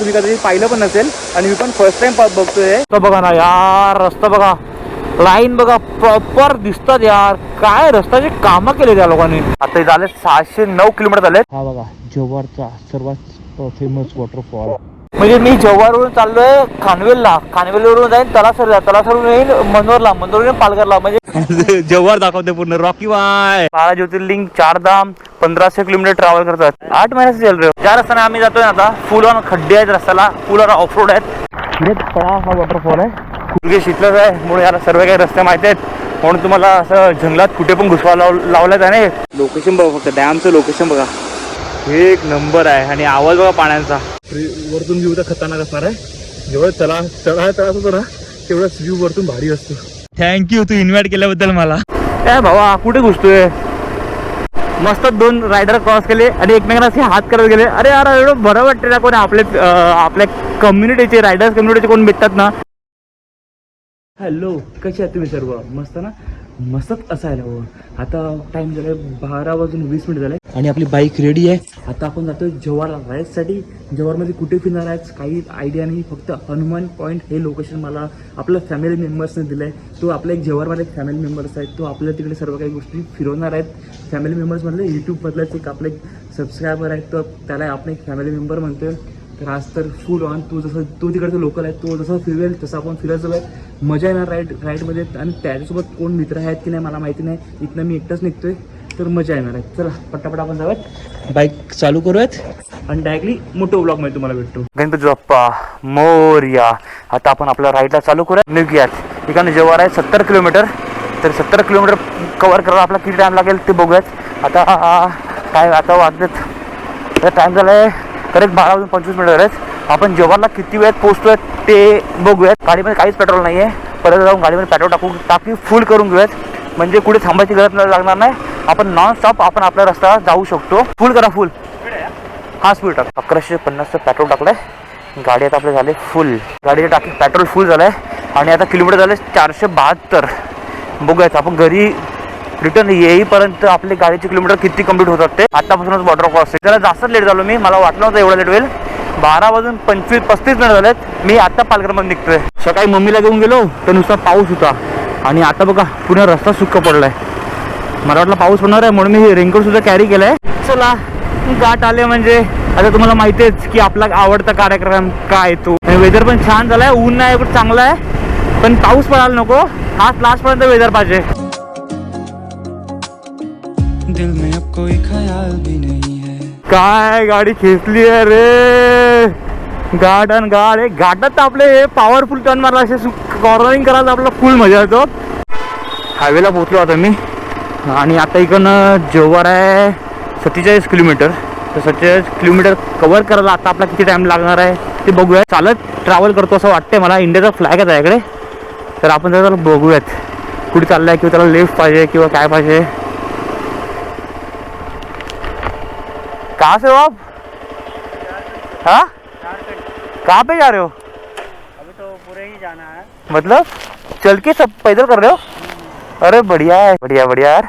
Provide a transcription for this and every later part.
तुम्ही कधी पाहिलं पण नसेल आणि मी पण फर्स्ट टाइम बघतोय तो बघा ना यार रस्ता बघा. लाईन बघा प्रॉपर दिसतात यार. काय रस्त्याचे कामं केले त्या लोकांनी. आता हे झाले सहाशे नऊ किलोमीटर झाले हा बघा जव्हारचा सर्वात फेमस वॉटरफॉल म्हणजे मी जव्हारवरून चाललोय खानवेलला खानवेलवरून जाईन तलासरला. तलासरवरून येईल मनोरला मनोरवरून येईन पालघरला. म्हणजे जव्हार दाखवते पूर्ण. रॉकी वाय बारा ज्योतिर्लिंग चार धाम पंधराशे किलोमीटर ट्रॅव्हल करतात. आठ महिन्याचे चाल रे ज्या रस्त्याने आम्ही जातोय ना आता फुल ऑन खड्डे आहेत रस्त्याला फुल ऑन ऑफ रोड आहेत. म्हणजे हा वॉटरफॉल आहे. कुठे शिकलंच आहे म्हणून याला सर्व काही रस्ते माहिती आहेत. म्हणून तुम्हाला असं जंगलात कुठे पण घुसवा लाव लावल्यात आहे लोकेशन बघा फक्त डॅमचं लोकेशन बघा. एक नंबर आहे आणि आवाज बघा पाण्याचा. वरतून व्ह्यू तर खतरनाक असणार आहे. जेवढं चला चढा चढा होतो ना तेवढंच व्ह्यू वरतून भारी असतो. थँक्यू तू इन्व्हाइट केल्याबद्दल मला. काय भावा कुठे घुसतोय? मस्त दोन रायडर क्रॉस केले आणि एकमेकांना असे हात करत गेले. अरे यार एवढं बरं वाटतं ना कोणी आपले आपल्या कम्युनिटीचे रायडर्स कम्युनिटीचे कोण भेटतात ना? हॅलो कसे आहात तुम्ही सर्व? मस्त ना? मस्तच असायला हवं आता टाइम झालाय बारा वाजून वीस मिनिट झाले. आणि आपली बाईक रेडी आहे. आता आपण जातोय जव्हारला राईडसाठी जव्हारमध्ये कुठे फिरणार आहेत काही आयडिया नाही. फक्त हनुमान पॉईंट हे लोकेशन मला आपल्या फॅमिली मेंबर्सने दिलं आहे तो आपला एक जव्हारमध्ये एक फॅमिली मेंबर्स आहे तो आपल्या तिकडे सर्व काही गोष्टी फिरवणार आहेत. फॅमिली मेंबर्समधले यूट्यूबमधलाच एक आपला एक सबस्क्रायबर आहे तर त्याला आपण एक फॅमिली मेंबर म्हणतोय. तर आज तर फुल ऑन तू जसं तू तिकडचं लोकल आहे. तो जसं फिरवेल तसं आपण फिरायचं आहे मजा येणार राईड राईडमध्ये आणि त्याच्यासोबत कोण मित्र आहेत की नाही मला माहिती नाही. इथनं मी एकटाच निघतोय. तर मजा येणार आहे. चला पटापट आपण जाऊयात. बाईक चालू करूयात. आणि डायरेक्टली मोठं ब्लॉगमध्ये तुम्हाला भेटतो. गणपती बाप्पा मोर्या. आता आपण आपल्या राईडला चालू करूयात. निघूयात. ठिकाणी जवळ आहे सत्तर किलोमीटर. तर सत्तर किलोमीटर कवर करायला आपला किती टाईम लागेल ते बघूयात. आता काय आता वाजलेत. टाईम झाला आहे करेक्ट बारा वाजून पंचवीस मिनिट झालेत. आपण जव्हारला किती वेळात पोहोचतोय ते बघूयात. गाडीमध्ये काहीच पेट्रोल नाही आहे परत जाऊन गाडीमध्ये पेट्रोल टाकू टाकी फुल करून घेऊयात. म्हणजे कुठे थांबायची गरज नाही लागणार नाही. आपण नॉन स्टॉप आपण आपला रस्ता जाऊ शकतो. फुल करा फुल हा स्पीड टाक. अकराशे पन्नासचं पेट्रोल टाकलंय. गाडी आता आपले झाले फुल गाडीचे टाकी पेट्रोल फुल झालंय. आणि आता किलोमीटर झाले चारशे बहात्तर. बघायचं आपण घरी रिटर्न येईपर्यंत आपले गाडीचे किलोमीटर किती कंप्लीट होतात ते. आतापासूनच वॉटर क्रॉस त्याला जास्त लेट झालो मी. मला वाटलं नव्हतं एवढा लेट होईल. बारा वाजून पंचवीस पस्तीस मिनिट झालेत. मी आता पालघरमध्ये निघतोय. सकाळी मम्मीला घेऊन गेलो तर नुसता पाऊस होता. आणि आता बघा पुन्हा रस्ता सुक्क पडलाय. मला वाटलं पाऊस होणार आहे म्हणून मी रेनकोट सुद्धा कॅरी केलाय चला गाठ आले म्हणजे आता तुम्हाला माहिती आहेच की आपला आवडता कार्यक्रम काय तो. वेदर पण छान झालाय ऊन नाही एवढं चांगलं आहे. पण पाऊस पडायला नको आज लास्ट पर्यंत वेदर पाहिजे काय गाडी खेचली आहे रे? गार्ड आणि गाड हे आपले हे पॉवरफुल टर्न मारला असे कॉर्नरिंग करायला आपला फुल मजा येतो. हायवेला पोहोचलो आता मी. आणि आता इकडनं जव्हार आहे सत्तेचाळीस किलोमीटर. तर सत्तेचाळीस किलोमीटर कव्हर करायला आता आपला किती टाइम लागणार आहे ते बघूया. चालत ट्रॅव्हल करतो असं वाटतंय मला. इंडियाचा फ्लॅग आहे त्याकडे तर आपण त्याला बघूयात. कुठे चाललाय किंवा त्याला लिफ्ट पाहिजे किंवा काय पाहिजे. कहाँ से हो आप? हाँ? कहाँ पे जा रहे हो? अभी तो पूरे ही जाना है। मतलब? चल के सब पैदल कर रहे हो? अरे बढ़िया है बढ़िया बढ़िया यार।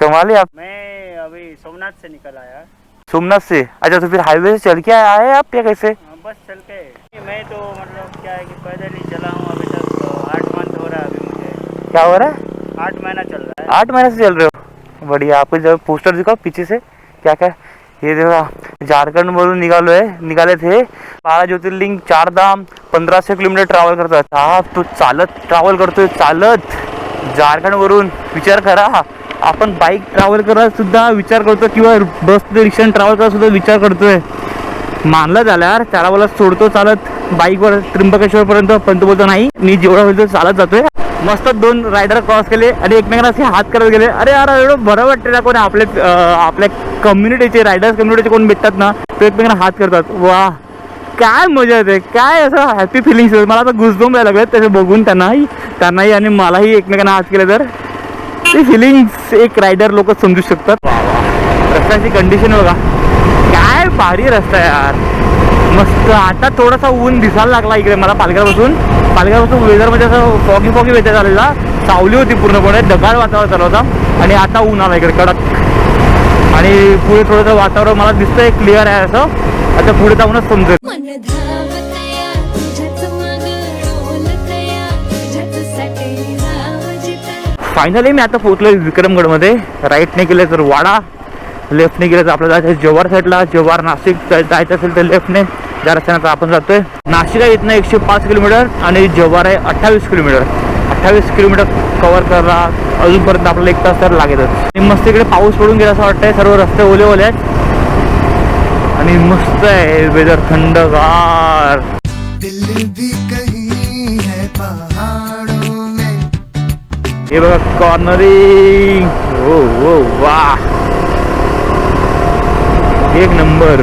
कमाल है आप मैं अभी सोमनाथ से निकल आया। सोमनाथ से? अच्छा तो फिर हाईवे से चल के आए आप या कैसे? हाँ, बस चल के। मैं तो मतलब क्या है कि पैदल ही चला हूँ अभी तक तो आठ मंथ हो रहा है अभी मुझे। क्या हो रहा है? आठ महीना चल रहा है। आठ महीने से चल रहे हो? बढ़िया आपको जब पोस्टर दिखाओ पीछे से। क्या क्या? हे देखा झारखंड निकालो है निकाले थे बारा ज्योतिर्लिंग चार धाम पंद्रह सौ किलोमीटर ट्रॅव्हल करतात हा। तू चालत ट्रॅव्हल करतोय चालत। झारखंडवरून विचार करा. आपण बाईक ट्रॅव्हल करत सुद्धा विचार करतो किंवा बस रिक्षाने ट्रॅव्हल करत सुद्धा विचार करतोय. मानलं झाल्यावर यार त्याला मला सोडतो चालत बाईकवर त्र्यंबकेश्वरपर्यंत पण तो बोलतो नाही मी जेवढा होईल तो चालत जातोय. मस्त दोन रायडर क्रॉस केले आणि एकमेकांना असे हात करत गेले. अरे यार एवढं बरं वाटतं ना कोणी आपले आपल्या कम्युनिटीचे रायडर्स कम्युनिटीचे कोण भेटतात ना ते एकमेकांना हात करतात. वा काय मजा येते काय असं हॅपी फिलिंग्स मला आता गुजबम यायला लागले त्याचे बघून त्यांना त्यांनाही आणि मलाही एकमेकांना हात केलं तर ते फिलिंग्स एक रायडर लोक समजू शकतात. रस्त्याची कंडिशन बघा. काय भारी रस्ता यार. मस्त. आता थोडासा ऊन दिसायला लागला इकडे मला पालघरपासून. पालघरपासून वेदरमध्ये असं फॉगी फॉगी वेदर झालेला सावली होती पूर्णपणे. ढगाळ वातावरण चालू होता. आणि आता ऊन आला इकडे कडक. आणि पुढे थोडंसं वातावरण मला दिसतंय क्लिअर आहे असं. आता पुढे जाऊनच समजेल. फायनली मी आता पोहोचलो विक्रमगडमध्ये. राईटने गेले तर वाडा लेफ्टने गेलं तर आपल्याला जायचं जव्हार साईडला जव्हार नाशिक जायचं असेल तर लेफ्टने ज्या रस्त्यानं आपण जातोय. नाशिक आहे इथनं एकशे पाच किलोमीटर आणि जव्हार आहे अठ्ठावीस किलोमीटर. अठ्ठावीस किलोमीटर कव्हर करा अजूनपर्यंत आपल्याला एक तास तर लागेलच. आणि मस्त इकडे पाऊस पडून गेला असं वाटतंय. सर्व रस्ते ओले ओले आहेत. आणि मस्त आहे वेदर थंडगार. हे बघा कॉर्नरिंग हो हो वा. एक नंबर.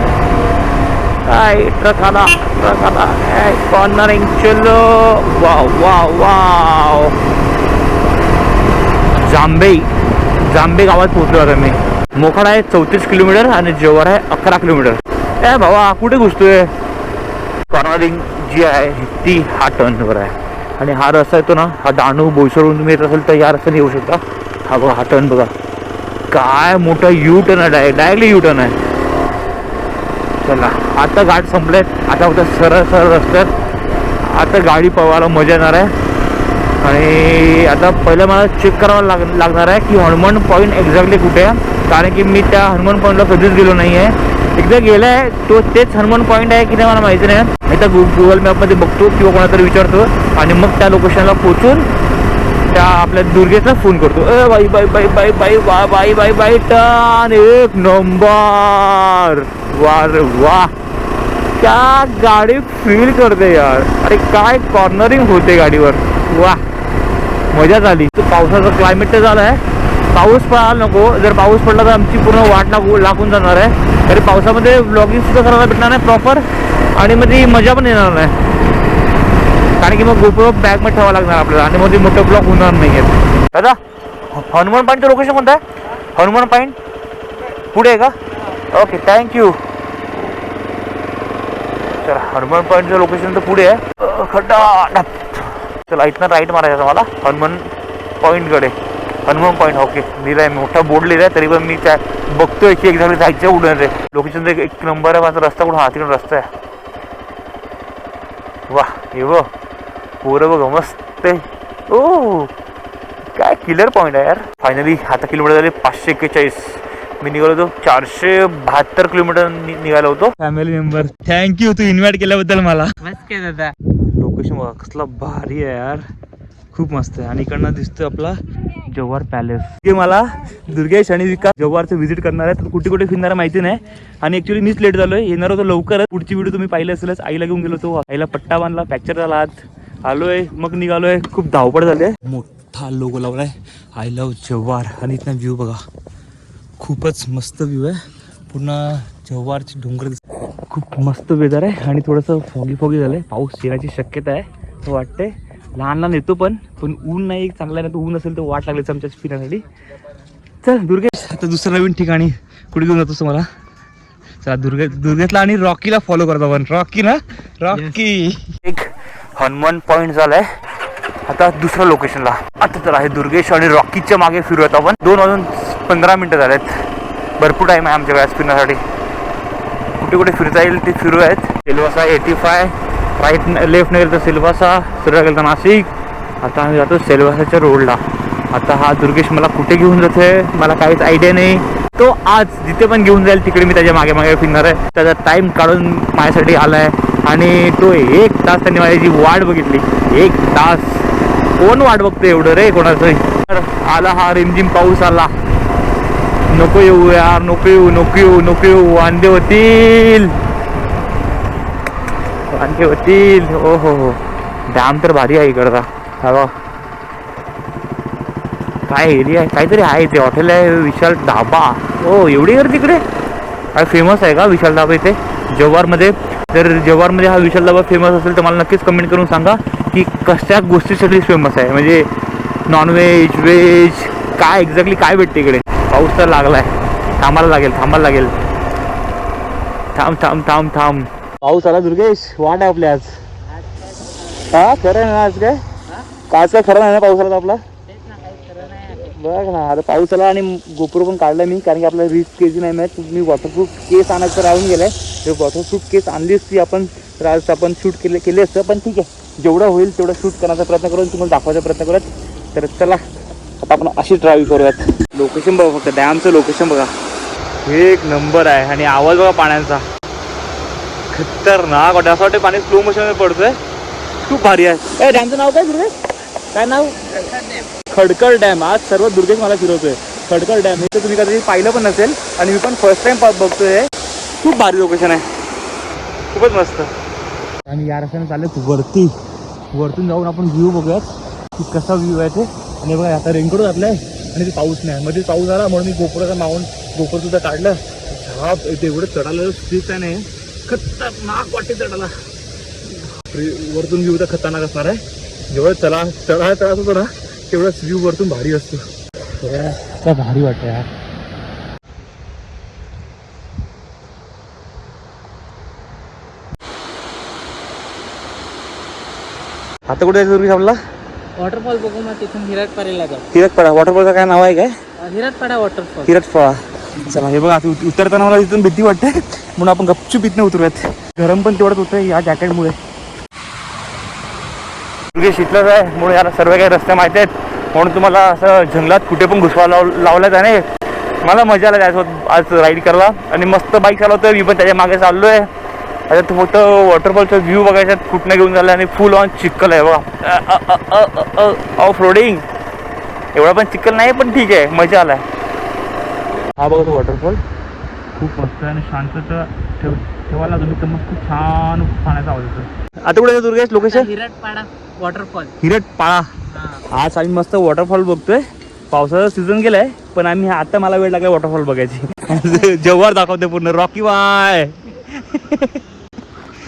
काय ट्रक आला ट्रक आला. कॉर्नरिंग चलो. वा वा वा जांबे जांबे गावात पोहोचलो आता मी. मोखाडा आहे चौतीस किलोमीटर आणि जेवर आहे अकरा किलोमीटर. ए भावा कुठे घुसतोय? कॉर्नरिंग जी आहे ती हा टर्नवर आहे. आणि हा रस्ता येतो ना हा दानू बोईसरवरून तुम्ही येत असेल तर या रस्त्याने येऊ शकता. हा बघा हा टर्न बघा. काय मोठा यू टर्न आहे डायरेक्ट डायरेक्टली यू टर्न आहे. चला आता गाठ संपलेत. आता होतं सरळ सरळ रस्त्यात आता गाडी पवायला मजा येणार आहे. आणि आता पहिलं मला चेक करावं लाग लागणार आहे की हनुमान पॉईंट एक्झॅक्टली कुठे आहे? कारण की मी त्या हनुमान पॉईंटला कधीच गेलो नाही आहे एकदा गेला आहे तो तेच हनुमान पॉईंट आहे की नाही मला माहिती नाही. एकदा गु गुगल मॅपमध्ये बघतो किंवा कोणातरी विचारतो आणि मग त्या लोकेशनला पोचून त्या आपल्या दुर्गेचा फोन करतो. ए बाई बाई बाई बाई बाई वा बाई बाई बाई टन एक नंबर. वा रे वा. त्या गाडी फील करते यार. अरे काय कॉर्नरिंग होते गाडीवर. वा. मजा झाली. पावसाचं क्लायमेट तर झालं आहे. पाऊस पडायला नको. जर पाऊस पडला तर आमची पूर्ण वाट लागू लागून जाणार आहे. तरी पावसामध्ये ब्लॉगिंग सुद्धा करायला भेटणार नाही. प्रॉपर आणि मग ती मजा पण येणार नाही. कारण की मग गोप्रो बॅगमध्ये ठेवावं लागणार आपल्याला आणि मग ते मोठं ब्लॉक होणार नाही आहेत दादा हनुमान पॉईंटचं लोकेशन कोणतं आहे? हनुमान पॉईंट पुढे आहे का? ओके थँक्यू चला हनुमान पॉईंटचं लोकेशन तर पुढे आहे. खड्डा चला इथनं राईट मारायचं मला हनुमान पॉईंटकडे हनुमान पॉईंट ओके लिहिलाय मोठा बोर्ड लिहिलाय तरी पण मी त्या बघतोय की एक्झॅक्टली जायचं उडून रे लोकेशन एक नंबर आहे माझा रस्ता कुठं? हा तिकडून रस्ता आहे. वा हे बघ. पोरं बघ मस्त आहे. ओ काय किलर पॉईंट आहे यार. फायनली आता किलोमीटर झाले पाचशे एक्केचाळीस. मी निघालो होतो चारशे बहात्तर किलोमीटर नि- निघालो होतो. फॅमिली मेंबर थँक्यू तू इन्व्हाइट केल्याबद्दल मला. मस्त काय दादा. लोकेशन बघा कसला भारी आहे यार. खूप मस्त आहे. आणि इकडनं दिसतं आपला जव्हार पॅलेस हे मला दुर्गेश आणि विकास जव्हारचं व्हिजिट करणार आहे. तर कुठे कुठे फिरणार माहिती नाही. आणि ऍक्च्युली मीच लेट झालोय. येणार होतो लवकरच. पुढची व्हिडिओ तुम्ही पाहिलं असेलच आईला घेऊन गेलो होतो. आईला पट्टा बांधला फ्रॅक्चर झाला आत आलोय मग निघालोय. खूप धावपळ झाली आहे. मोठा लोगो लावलाय. I love Jawhar. आणि इथनं व्ह्यू बघा. खूपच मस्त व्ह्यू आहे. पुन्हा जव्हारची डोंगर दिस- खूप मस्त वेदर आहे. आणि थोडंसं फॉगी फॉगी झालं आहे पाऊस येण्याची शक्यता आहे. असं वाटतंय. लहान लहान येतो पण पण ऊन नाही चांगला नाही तर ऊन असेल तर वाट लागली आमच्या फिरण्यासाठी. चल दुर्गेश आता दुसरं नवीन ठिकाणी कुठे घेऊन जातोस मला? चला दुर्गे दुर्गेशला आणि रॉकीला फॉलो करतो आपण. रॉकी ना? रॉकी. एक हनुमान पॉईंट झालाय. आता दुसऱ्या लोकेशनला आता तर आहे दुर्गेश आणि रॉकीच्या मागे फिरूयात आपण. दोन वाजून पंधरा मिनटं झालेत. भरपूर टाईम आहे आमच्या वेळेस फिरण्यासाठी. कुठे कुठे फिरता येईल ते फिरू आहेत एलवासा एटी फाय राईट लेफ्ट गेलं तर सिल्वासा सरळ गेलं तर नाशिक. आता आम्ही जातो सिल्वासाच्या रोडला आता हा दुर्गेश मला कुठे घेऊन जातोय? मला काहीच आयडिया नाही. तो आज जिथे पण घेऊन जाईल तिकडे मी त्याच्यामागे मागे फिरणार आहे. त्याचा टाईम काढून माझ्यासाठी आलाय. आणि तो एक तास त्यांनी माझी वाट बघितली. एक तास. कोण वाट बघतो एवढं रे कोणाचं तर आला हा रिमझिम पाऊस आला. नको येऊ यार नको येऊ नको येऊ नको येऊ. वांदे होतील. वांदे होतील. ओ हो हो. हो. डॅम तर भारी आहे इकडचा. हवा काय एरिया आहे? काहीतरी आहे ते हॉटेल आहे विशाल ढाबा. हो एवढी गर्दी तिकडे काय फेमस आहे का विशाल ढाबा इथे? जव्हारमध्ये. जर जव्हारमध्ये हा विशाल ढाबा फेमस असेल तर मला नक्कीच कमेंट करून सांगा की कशा गोष्टीसाठी फेमस आहे. म्हणजे नॉनव्हेज व्हेज काय एक्झॅक्टली काय भेटते इकडे? पाऊस तर लागलाय. थांबायला लागेल थांबायला लागेल. थांब थांब थांब थांब. पाऊस आला दुर्गेश वाट आहे आपल्या आज. हा खरं ना आज काय? काच काय खरं नाही ना पाऊस आला आपला? बघ ना आता पाऊस आला आणि गोप्रो पण काढला मी कारण की आपल्याला रिस्क केजी नाही माहीत मी वॉटरप्रूफ केस आणायचं राहून गेलाय. हे वॉटरप्रूफ केस आणली असती आपण तर आज आपण शूट केले केले असतं पण ठीक आहे. जेवढं होईल तेवढं शूट करण्याचा प्रयत्न करून तुम्हाला दाखवायचा प्रयत्न करत तर चला आता आपण अशी ड्राईव्ह करूयात. लोकेशन बघा फक्त डॅमचं लोकेशन बघा. एक नंबर आहे आणि आवाज बघा पाण्याचा. खतरनाक वाटतं असं वाटतं पाणी स्लो मोशनमध्ये पडतोय. खूप भारी आहे. ए डॅमचं नाव काय दुर्गेश? काय नाव? खडकर डॅम. आज सर्व दुर्गेश मला फिरवतोय. खडकर डॅम. हे तर तुम्ही कधी पाहिलं पण नसेल आणि मी पण फर्स्ट टाइम बघतोय. हे. खूप भारी लोकेशन आहे. खूपच मस्त. आणि या रस्त्याने चालले वरती. वरतून जाऊन आपण व्ह्यू बघूयात की कसा व्ह्यू आहे ते. आणि बघा आता रेनकोट घातलाय आणि ते पाऊस नाही. मध्ये पाऊस आला म्हणून मी गोपुराचं माऊंट गोपुर सुद्धा काढलं. झाप येते एवढं चढायला स्थित आहे नाही. खतरनाक वाटते चढायला. बापरे, वरतून व्ह्यू तर खतरनाक असणार आहे. जेवढं चला चढा चढा होतो ना तेवढंच व्ह्यू वरतून भारी असतो. भारी वाटतं यार? आता कुठे जायचं आपला? वॉटरफॉल बघू मग तिथून हिरटपारीला जाऊ. हिरतपाडा वॉटरफॉलचं काय नाव आहे काय? हिरटपाडा वॉटरफॉल. हिरतपाडा चला हे बघा उतरताना मला इथून भीती वाटते. म्हणून आपण गपचूप इथनं उतरूयात. गरम पण तेवढंच होतं या जॅकेटमुळे. शिकलंच आहे म्हणून याला सर्व काही रस्ते माहिती आहेत. म्हणून तुम्हाला असं जंगलात कुठे पण घुसवा लाव लावलं त्याने मला मजा आला त्यासोबत आज राईड करायला. आणि मस्त बाईक चालवतोय मी पण त्याच्यामागे चाललोय. आता तो फक्त वॉटरफॉलचा व्ह्यू बघायचा कुठनं घेऊन झालं आणि फुल ऑन चिक्कल आहे बघा. ऑफ रोडिंग एवढा पण चिक्कल नाही पण ठीक आहे मजा आलाय. हा बघा तो वॉटरफॉल खूप मस्त आहे आणि शांतता ठेव ठेवायला तुम्ही तर मस्त खूप छान पाण्याचा आवाज येतो आता कुठे दुर्गेश? लोकेशन हिरटपाडा वॉटरफॉल हिरट पाळा आज आम्ही मस्त वॉटरफॉल बघतोय. पावसाचा सीझन गेलाय पण आम्ही आता मला वेळ लागला वॉटरफॉल बघायची. जव्हार दाखवते पूर्ण. रॉकी बाय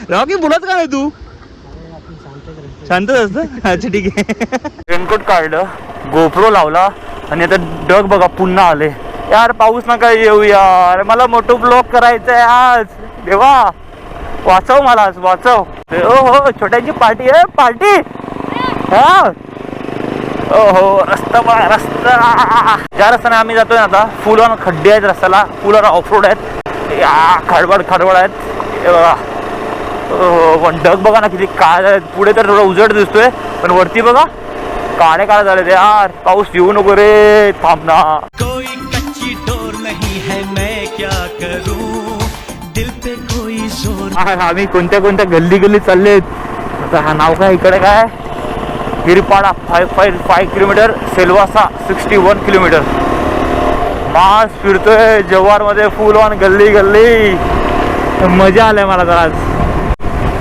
रॉकी बोलत का नाही तू? शांतच असतं अच्छा ठीक आहे. रेनकोट काढलं गोप्रो लावला आणि आता डग बघा पुन्हा आले. यार पाऊस नका येऊ यार. मला मोठं ब्लॉक करायचं आहे आज. देवा. वाचव मला आज वाचव. हो हो छोट्यांची पार्टी आहे पार्टी. हा? हो रस्ता रस्ता. ज्या रस्त्याने आम्ही जातोय ना आता फुल ऑन खड्डे आहेत रस्त्याला. फुल ऑन ऑफ रोड आहेत. या खडबड खडबड आहेत. बघा. हो पण ढग बघा ना किती काळ आहेत. पुढे तर थोडं उजड दिसतोय पण वरती बघा. काळे काळे झाले ते यार. पाऊस येऊ नको रे. थांबना आम्ही कोणत्या कोणत्या गल्ली गल्ली चालले आता हा नाव काय? इकडे काय? Girpada five five five kilometre Silvassa sixty one kilometre. मास फिरतोय जव्हारमध्ये फुल ऑन गल्ली गल्ली. मजा आलाय मला तर आज.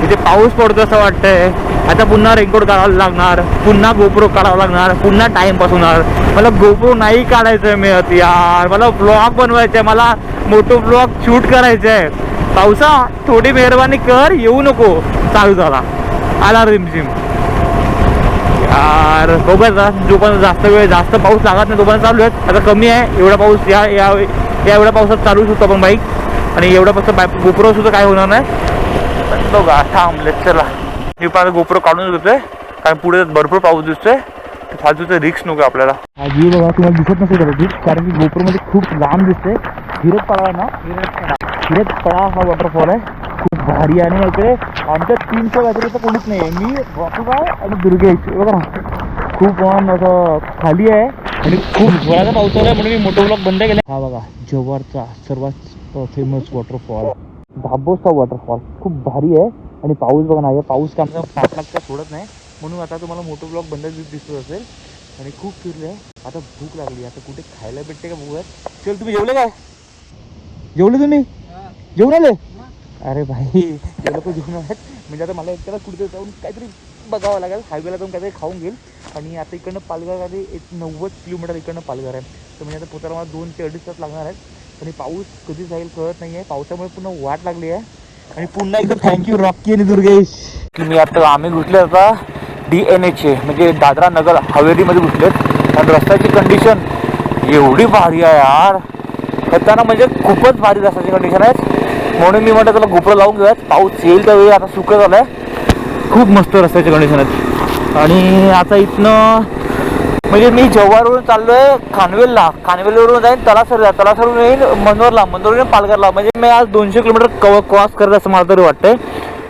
इथे पाऊस पडतो असं वाटतंय. आता पुन्हा रेनकोट काढायला लागणार पुन्हा गोप्रो काढावं लागणार पुन्हा टाइमपास होणार. मला गोप्रो नाही काढायचं मिळत यार. मला ब्लॉग बनवायचं आहे मला मोठं ब्लॉग शूट करायचं आहे पावसा थोडी मेहरबानी कर येऊ नको. चालू झाला. आला रिमझिम. यार बघूया जोपर्यंत जास्त वेळ जास्त पाऊस लागत नाही तोपर्यंत चालू आहेत. आता कमी आहे एवढा पाऊस या या एवढ्या पावसात चालू शकतो आपण बाईक आणि एवढा पाऊस बाय गोप्रो सुद्धा काय होणार नाही. पण बघा थांबले चला. मी पण आता गोप्रो काढून देतोय कारण पुढे भरपूर पाऊस दिसतोय. फालतूचं रिक्स नको आपल्याला. हा व्ह्यू बघा तुम्हाला दिसत नसेल कारण की गोप्रोमध्ये खूप लांब दिसते हिरत पडा ना. हिरत पळा हा वॉटरफॉल आहे. खूप भारी आणि इकडे आमच्या तीनच्या व्यतिरिक्त कोणीच नाही आहे मी रॉकीबाय आणि दुर्गेश बघा. ना खूप असं खाली आहे आणि खूप जोराचा पाऊस आहे म्हणून मी मोठं ब्लॉक बंद केला. हा बघा जव्हारचा सर्वात फेमस वॉटरफॉल धाबोसा वॉटरफॉल खूप भारी आहे आणि पाऊस बघा ना या पाऊस काय आमचा सोडत नाही. म्हणून आता तुम्हाला मोठं ब्लॉक बंद दिसत असेल. आणि खूप फिरले. आता भूक लागली. आता कुठे खायला भेटते का बघूयात. चल तुम्ही जेवले काय? जेवले तुम्ही? जेवण आले? अरे भाई ते लोक जेवण आहेत म्हणजे आता मला एकट्याला कुठे जाऊन काहीतरी बघावं लागेल. हायवेला जाऊन काहीतरी खाऊन घेईल. आणि आता इकडनं पालघर आधी एक नव्वद किलोमीटर इकडनं पालघर आहे. तर म्हणजे आता पोताला मला दोन ते अडीच तास लागणार आहेत. आणि पाऊस कधी जाईल कळत नाही आहे पावसामुळे पुन्हा वाट लागली आहे. आणि पुन्हा एकदा थँक्यू रॉकी आणि दुर्गेश. मी आता आम्ही घुसले आता डी एन एचे म्हणजे दादरा नगर हवेलीमध्ये घुसलेत. आणि रस्त्याची कंडिशन एवढी भारी आहे यार. खताना म्हणजे खूपच भारी रस्त्याची कंडिशन आहे म्हणून मी म्हटलं त्याला गोप्रो लावून घेऊयात. पाऊस येईल त्यावेळी आता सुकं झालं आहे खूप मस्त रस्त्याची कंडिशन आहेत. आणि आता इथनं म्हणजे मी जव्हारवरून चाललोय खानवेलला. खानवेलवरून जाईन तलासरला. तलासरवरून येईन मनोरला मनोरवरून पालघरला. म्हणजे मी आज दोनशे किलोमीटर कव क्रॉस करत असं मला तरी वाटतंय.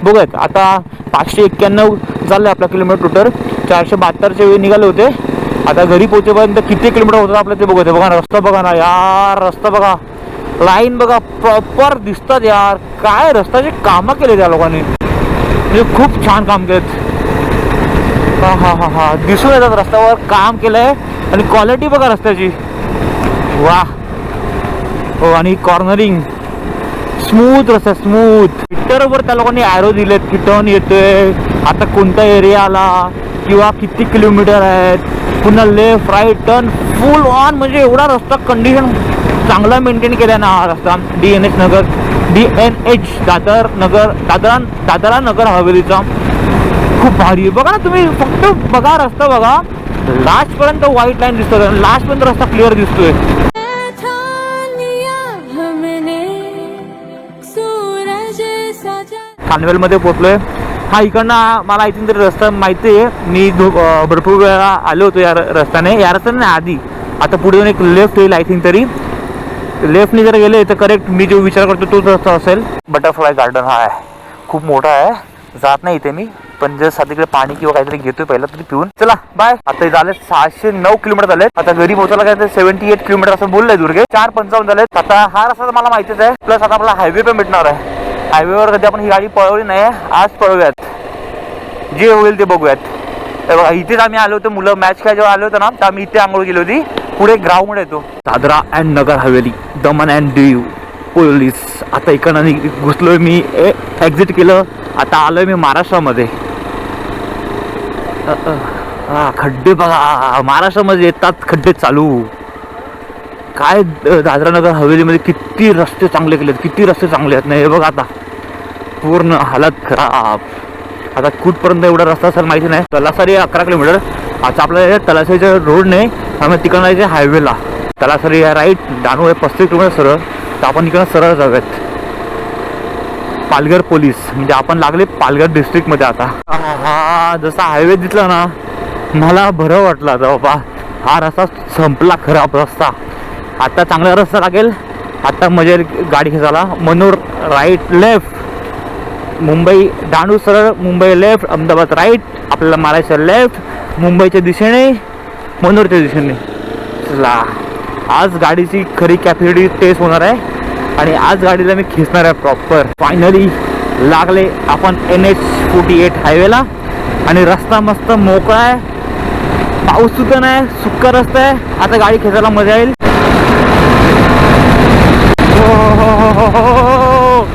बघूयात. आता पाचशे एक्क्याण्णव झालं आपला किलोमीटर टोटल चारशे बहात्तरच्या वेळी निघाले होते. आता घरी पोहोचेपर्यंत किती किलोमीटर होतं आपलं ते बघूया बघा ना रस्ता बघा ना यार रस्ता बघा. लाईन बघा प्रॉपर दिसतात यार. काय रस्त्याचे कामं केले त्या लोकांनी. म्हणजे खूप छान काम केलेत. हा हा हा हा. दिसून येतात रस्त्यावर काम केलंय. आणि क्वालिटी बघा रस्त्याची. वा. हो आणि कॉर्नरिंग स्मूथ रस्ता स्मूथ ट्विटरवर त्या लोकांनी ॲरो दिलेत. की टर्न येतोय. आता कोणता एरिया आला? किंवा किती किलोमीटर आहेत? पुन्हा left right turn full on म्हणजे एवढा रस्ता कंडिशन चांगला मेंटेन केला ना हा रस्ता. D N H Nagar. D N H Dadar Nagar. Dadra Dadra Nagar हवेलीचा. खूप भारी. आहे बघा ना तुम्ही फक्त बघा रस्ता बघा. लास्ट पर्यंत व्हाईट लाईन दिसतोय. लास्ट पर्यंत रस्ता क्लिअर दिसतोय. खानवेलमध्ये पोहोचलोय. हा इकडनं मला आय थिंक तरी रस्ता माहिती आहे. मी भरपूर वेळा आलो होतो या रस्त्याने. या रस्त्याने आधी. आता पुढे एक लेफ्ट येईल आय थिंक तरी. लेफ्टने जर गेले तर करेक्ट मी जो विचार करतो तोच रस्ता असेल. बटरफ्लाय गार्डन हा आहे. खूप मोठा आहे. जात नाही इथे मी पण जर साधीकडे पाणी किंवा काहीतरी घेतोय पहिला तरी पिऊन. चला बाय आता झाले सहाशे नऊ किलोमीटर झाले आता घरी पोहोचायला काय सेव्हन्टी एट किलोमीटर असं बोललंय दुर्गे. चार पंचावन्न झाले आता हा रस्ता तर मला माहितीच आहे. प्लस आता आपला हायवे पण भेटणार आहे. हायवेवर कधी आपण ही गाडी पळवली नाही आज पळवूयात. जे होईल ते बघूयात. इथेच आम्ही आलो होतो मुलं मॅच खेळ जेव्हा आलो होतो ना तर आम्ही इथे आंघोळ गेलो होती. पुढे ग्राउंड येतो. Dadra and Nagar Haveli Daman and Diu. Police आता इकडनं घुसलोय मी एक्झिट केलं आता आलोय मी महाराष्ट्रामध्ये. खड्डे बघा महाराष्ट्रामध्ये येतात खड्डे चालू. काय दादरा नगर हवेलीमध्ये किती रस्ते चांगले केलेत किती रस्ते चांगले आहेत नाही हे बघा आता. पूर्ण हालत खराब. आता कुठपर्यंत एवढा रस्ता असेल माहिती नाही. तलासरी अकरा किलोमीटर. आता आपल्याला तलासरीच्या रोड नाही आम्ही तिकडं जायचं हायवेला तलासरी आहे राईट डहाणू आहे पस्तीस किलोमीटर सरळ. तर आपण इकडं सरळ जाऊयात. पालघर पोलीस. म्हणजे आपण लागले पालघर डिस्ट्रिक्टमध्ये आता. हा जसा हायवे दिसला ना मला बरं वाटलं बाबा. हा रस्ता संपला खराब रस्ता. आत्ता चांगला रस्ता लागेल. आत्ता मजेल गाडी खेचायला. मनोर राईट लेफ्ट मुंबई डहाणू सरळ मुंबई लेफ्ट अहमदाबाद राईट आपल्याला महाराष्ट्र लेफ्ट मुंबईच्या दिशेने मनोरच्या दिशेने. चला आज गाडीची खरी कॅपॅसिटी टेस्ट होणार आहे. आणि आज गाडीला मी खेचणार आहे प्रॉपर फायनली लागले आपण एन एच फोर्टी एट हायवेला आणि रस्ता मस्त मोकळा आहे. पाऊस सुद्धा नाही सुक्का रस्ता आहे. आता गाडी खेचायला मजा येईल. हो, हो, हो, हो, हो. हो, हो, हो.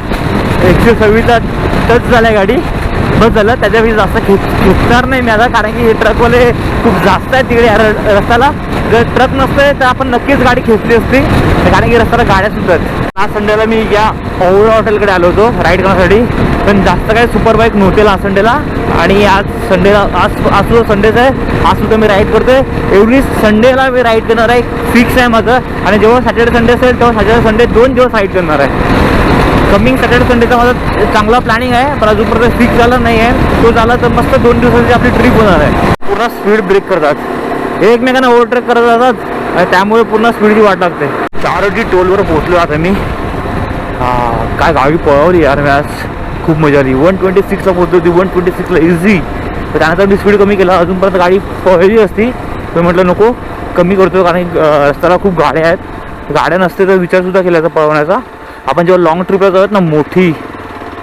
एकशे सव्वीसला टच झाल्या गाडी. बस झालं त्याच्यापेक्षा जास्त खेच खेचणार नाही मी आता कारण की हे ट्रकवाले खूप जास्त आहे तिकडे या रस्त्याला. जर ट्रक नसते तर आपण नक्कीच गाडी खेचली असती. कारण की रस्त्याला गाड्या सुद्धा आज संडेला मी या ओव्हर हॉटेलकडे आलो होतो राईड करण्यासाठी. पण जास्त काही सुपर बाईक नव्हते लास्ट संडेला. आणि आज संडेला आज आज सुद्धा संडेच आहे. आज सुद्धा मी राईड करतोय. एवढी संडेला मी राईड करणार आहे. फिक्स आहे माझं. आणि जेव्हा सॅटर्डे संडे असेल तेव्हा सॅटर्डे संडे दोन दिवस राईड करणार आहे. कमिंग सॅटर्डे संडेचा माझा चांगला प्लॅनिंग आहे पण अजूनपर्यंत फिक्स झाला नाही आहे. तो झाला तर मस्त दोन दिवसाची आपली ट्रिप होणार आहे. पूर्ण स्पीड ब्रेक करतात. एकमेकांना ओव्हरटेक करत जातात. आणि त्यामुळे पूर्ण स्पीडची वाट लागते. चारोटी टोलवर पोहोचलो आता मी. हां काय गाडी पळवली यार मी आज. खूप मजा आली. वन ट्वेंटी सिक्सला पोहोचली होती. वन ट्वेंटी सिक्सला इझी तर त्यानंतर मी स्पीड कमी केला. अजूनपर्यंत गाडी पळली असती. तर म्हटलं नको कमी करतो कारण रस्त्याला खूप गाड्या आहेत. गाड्या नसते तर विचारसुद्धा केला जातो पळवण्याचा. आपण जेव्हा लॉंग ट्रिपला जाऊत ना मोठी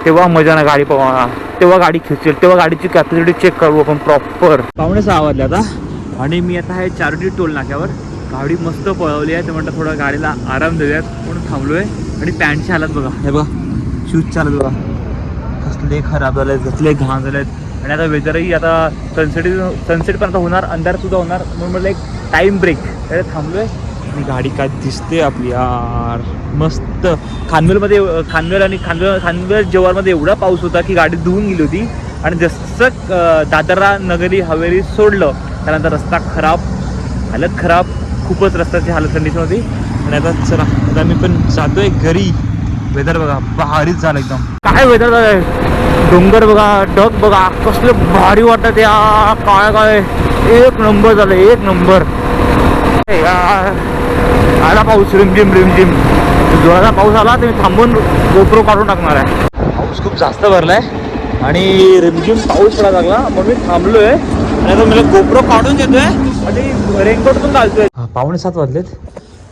तेव्हा मजा ना गाडी पळवणार तेव्हा गाडी खेचेल तेव्हा गाडीची कॅपॅसिटी चेक करू आपण प्रॉपर पावणे सहा वाजले आता. आणि मी आता आहे चारोटी टोल नाक्यावर. गाडी मस्त पळवली आहे. ते म्हणतात थोडा गाडीला आराम देऊयात. म्हणून थांबलोय. आणि पॅन्टची हालत बघा. हे बघा. शूज चालत बघा. कसले खराब झाले आहेत कसले घाण आहेत आणि आता वेदरही आता सनसेट सनसेट पण आता होणार अंधार सुद्धा होणार. म्हणून म्हटलं एक टाईम ब्रेक थांबलो थांबलोय. आणि गाडी काय दिसते आपली यार. मस्त. खानवेलमध्ये खानवेल आणि खानवेल खानवेल जवारमध्ये एवढा पाऊस होता की गाडी धुवून गेली होती. आणि जसं दादरा नगरी हवेली सोडलं त्यानंतर रस्ता खराब हालत खराब खूपच रस्त्याची हालत कंडिशन होती. आणि आता चला आता मी पण जातोय घरी. वेदर बघा भारीच झालं एकदम. काय वेदर झालंय? डोंगर बघा ढग बघा कसले भारी वाटत या काय काय एक नंबर झालं एक नंबर यार, आला पाऊस रिमझिम रिमझिम. जोराचा पाऊस आला तर मी थांबून गोप्रो काढून टाकणार आहे. पाऊस खूप जास्त भरलाय आणि रिमझिम पाऊस पडायला लागला. म्हणून मी थांबलोय आणि आता मला गोप्रो काढून देतोय आणि रेनकोट पण घालतोय पावणे सात वाजलेत.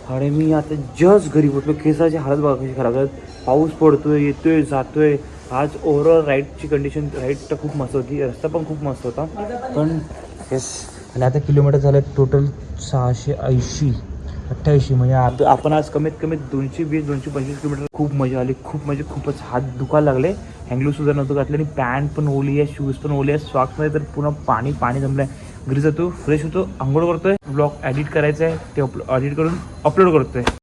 आणि मी आता जस्ट घरी पोहोचलो केसाची हालत बघा कशी खराब आहेत पाऊस पडतोय येतोय जातोय. आज ओव्हरऑल राईडची कंडिशन राईड तर खूप मस्त होती. रस्ता पण खूप मस्त होता. पण येस आणि आता किलोमीटर झाले टोटल सहाशे ऐंशी. अठ्ठ्याऐंशी म्हणजे आप- आपण आज कमीत कमी दोनशे वीस दोनशे पंचवीस किलोमीटर खूप मजा आली. खूप म्हणजे खूपच हात दुखायला लागले. हँगलू सुद्धा नव्हतं घातलं आणि पॅन्ट पण ओली आहे शूज पण ओले आहे सॉक्समध्ये तर पूर्ण पाणी पाणी जमलं आहे घरी जातो फ्रेश होतो आंघोळ करतोय. ब्लॉग एडिट करायचं आहे ते अपलो एडिट करून अपलोड करतोय.